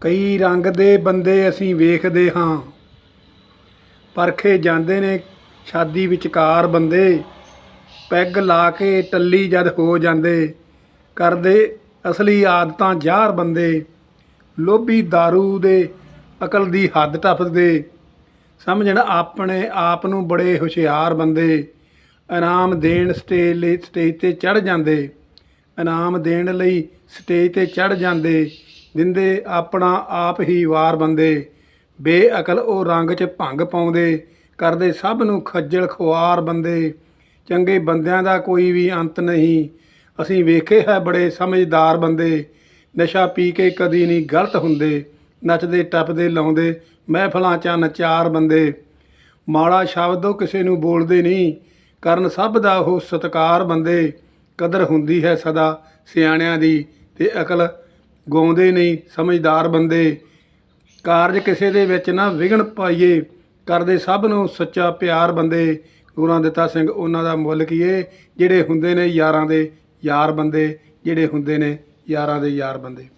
ਕਈ ਰੰਗ ਦੇ ਬੰਦੇ ਅਸੀਂ ਵੇਖਦੇ ਹਾਂ। ਪਰਖੇ ਜਾਂਦੇ ਨੇ ਸ਼ਾਦੀ ਵਿਚਕਾਰ ਬੰਦੇ, ਪੈਗ ਲਾ ਕੇ ਟੱਲੀ ਜਦ ਹੋ ਜਾਂਦੇ। ਕਰਦੇ ਅਸਲੀ ਆਦਤਾਂ ਜ਼ਾਹਰ ਬੰਦੇ, ਲੋਭੀ दारू ਦੇ ਅਕਲ ਦੀ ਹੱਦ ਟੱਪਦੇ। ਸਮਝਣ ਆਪਣੇ ਆਪ ਨੂੰ ਬੜੇ ਹੁਸ਼ਿਆਰ ਬੰਦੇ ਆਰਾਮ ਦੇਣ ਸਟੇਜ ਲਈ ਸਟੇਜ ਤੇ ਚੜ ਜਾਂਦੇ। ਇਨਾਮ ਦੇਣ ਲਈ ਸਟੇਜ ਤੇ ਚੜ ਜਾਂਦੇ। ਦਿੰਦੇ, ਆਪਣਾ ਆਪ ਹੀ ਵਾਰ ਬੰਦੇ। ਬੇਅਕਲ ਉਹ ਰੰਗ 'ਚ ਭੰਗ ਪਾਉਂਦੇ, ਕਰਦੇ ਸਭ ਨੂੰ ਖੱਜਲ ਖੁਆਰ ਬੰਦੇ। ਚੰਗੇ ਬੰਦਿਆਂ ਦਾ ਕੋਈ ਵੀ ਅੰਤ ਨਹੀਂ। ਅਸੀਂ ਵੇਖੇ ਹੈ ਬੜੇ ਸਮਝਦਾਰ ਬੰਦੇ। ਨਸ਼ਾ ਪੀ ਕੇ ਕਦੀ ਨਹੀਂ ਗਲਤ ਹੁੰਦੇ। ਨੱਚਦੇ, ਟੱਪਦੇ, ਲਾਉਂਦੇ, ਮਹਿਫਲਾਂ 'ਚ ਨਚਾਰ ਬੰਦੇ। ਮਾੜਾ ਸ਼ਬਦ ਉਹ ਕਿਸੇ ਨੂੰ ਬੋਲਦੇ ਨਹੀਂ। ਕਰਨ ਸਭ ਦਾ ਉਹ ਸਤਕਾਰ ਬੰਦੇ। ਕਦਰ ਹੁੰਦੀ ਹੈ ਸਦਾ ਸਿਆਣਿਆਂ ਦੀ ਤੇ ਅਕਲ ਗਾਉਂਦੇ ਨਹੀਂ, ਸਮਝਦਾਰ ਬੰਦੇ। ਕਾਰਜ ਕਿਸੇ ਦੇ ਵਿੱਚ ਨਾ ਵਿਘਨ ਪਾਈਏ, ਕਰਦੇ ਸਭ ਨੂੰ ਸੱਚਾ ਪਿਆਰ ਬੰਦੇ। ਗੁਰਾਂ ਦਿੱਤਾ ਸਿੰਘ, ਉਹਨਾਂ ਦਾ ਮੁੱਲ ਕੀਏ ਜਿਹੜੇ ਹੁੰਦੇ ਨੇ ਯਾਰਾਂ ਦੇ ਯਾਰ ਬੰਦੇ, ਜਿਹੜੇ ਹੁੰਦੇ ਨੇ ਯਾਰਾਂ ਦੇ ਯਾਰ ਬੰਦੇ।